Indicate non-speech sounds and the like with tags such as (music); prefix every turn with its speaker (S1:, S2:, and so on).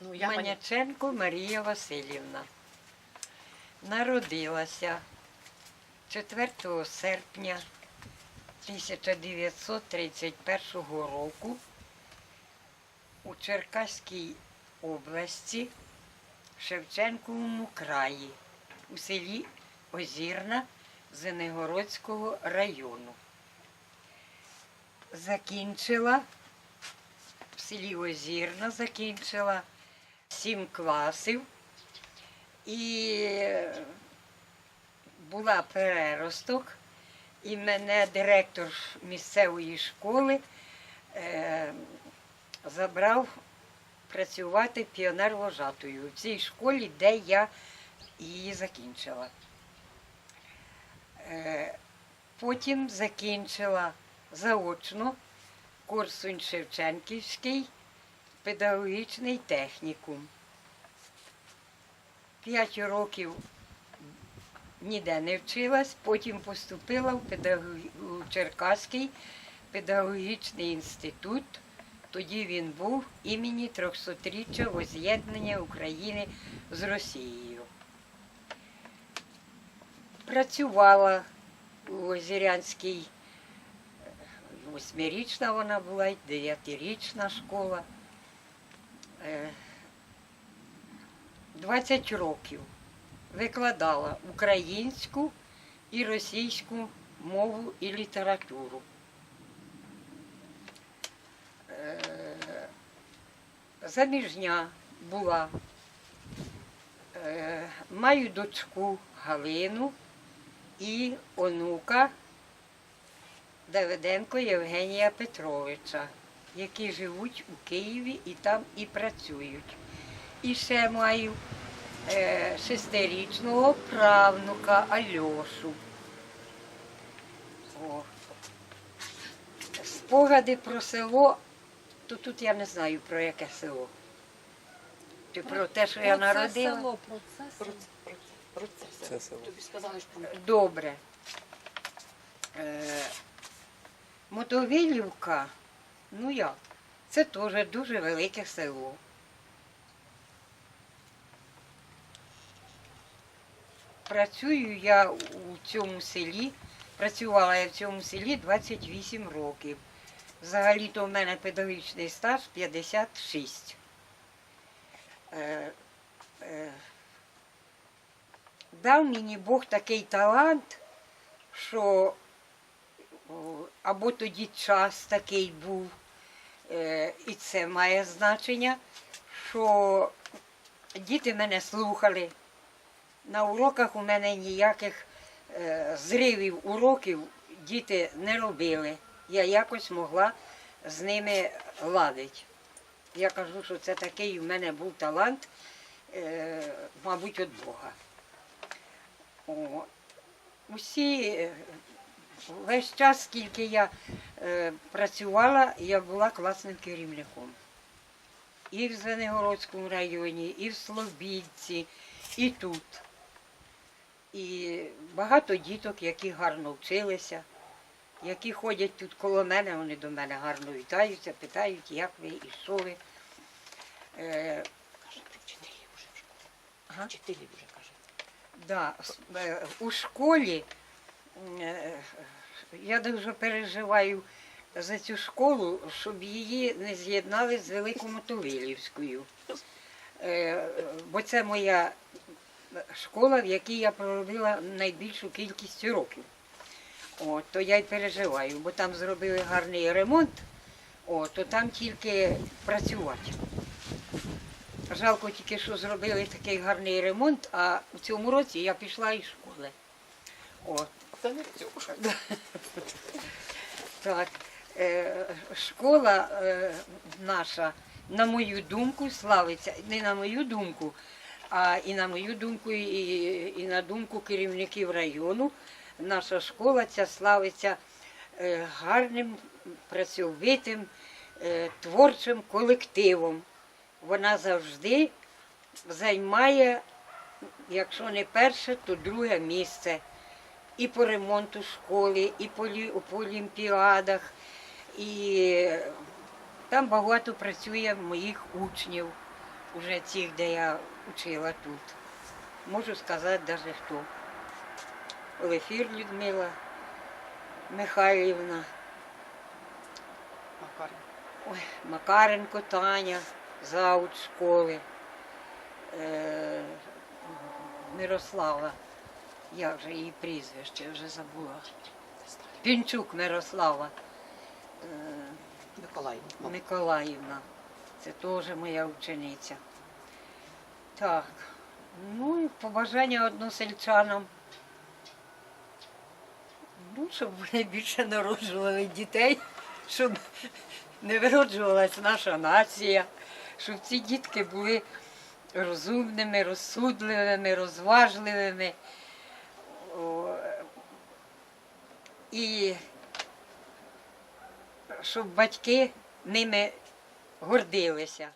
S1: Ну, я
S2: Маняченко Марія Васильівна. Народилася 4 серпня 1931 року у Черкаській області в Шевченковому краї у селі Озірна Звенигородського району. Закінчила в селі Озірна, закінчила сім класів і була переросток, і мене директор місцевої школи е, забрав працювати піонер-вожатою в цій школі, де я її закінчила. Е, потім закінчила заочно Корсунь Шевченківський педагогічний технікум. П'ять років ніде не вчилась, потім поступила в, педагог- Черкаський педагогічний інститут. Тоді він був імені 300-річчя воз'єднання України з Росією. Працювала у Озірянській, е, восьмирічна вона була, й дев'ятирічна школа. Е, 20 років викладала українську і російську мову і літературу. Е, Заміжня була. Е, Маю дочку Галину і онука Давиденко Євгенія Петровича, які живуть у Києві і там і працюють. І ще маю е, шестирічного правнука Альошу. О. Спогади про село, то тут я не знаю про яке село. Чи про те, що я
S1: Про це
S2: народила.
S1: село, про це село.
S3: Про це, про це.
S4: Село.
S3: Тобі сказали, що про
S2: Добре. Е, Мотовилівка, ну як, це теж дуже велике село. Працюю я у цьому селі, працювала я в цьому селі 28 років. Взагалі-то в мене педагогічний стаж 56. Е, е, дав мені Бог такий талант, що або тоді час такий був, е, і це має значення, що діти мене слухали. На уроках у мене ніяких е, зривів уроків діти не робили. Я якось могла з ними ладити. Я кажу, що це такий у мене був талант, е, мабуть, від Бога. Усі, е, весь час, скільки я е, працювала, я була класним керівником. І в Звенигородському районі, і в Слобідці, і тут. І багато діток, які гарно вчилися, які ходять тут коло мене, вони до мене гарно вітаються, питають, як ви і що ви. Е,
S3: каже, ти вчителі вже в школі.
S2: Ага.
S3: Вчителі вже.
S2: Да, е, у школі е, я дуже переживаю за цю школу, щоб її не з'єднали з Великомотовилівською. Е, Бо це моя школа, в якій я проробила найбільшу кількість років. О, то я й переживаю, бо там зробили гарний ремонт, о, то там тільки працювати. Жалко тільки, що зробили такий гарний ремонт, а в цьому році я пішла із школи. От,
S3: Та не в цьому. (laughs)
S2: так. Е, школа е, наша, на мою думку, славиться, не на мою думку, а і на мою думку, і, і на думку керівників району. Наша школа ця славиться е, гарним, працьовитим, творчим колективом. Вона завжди займає, якщо не перше, то друге місце і по ремонту школи, і по, по олімпіадах. І там багато працює моїх учнів, уже цих, де я учила тут. Можу сказати навіть хто. Олефір Людмила Михайлівна,
S3: Макаренко.
S2: ой, Макаренко Таня, зауч школи, е, Мирослава, як же її прізвище, вже забула. Пінчук Мирослава е,
S3: Миколаївна.
S2: Миколаївна. Це теж моя учениця. Так. Ну і побажання односельчанам. Ну, щоб вони більше народжували дітей, щоб не вироджувалась наша нація, щоб ці дітки були розумними, розсудливими, розважливими. І щоб батьки ними гордилися.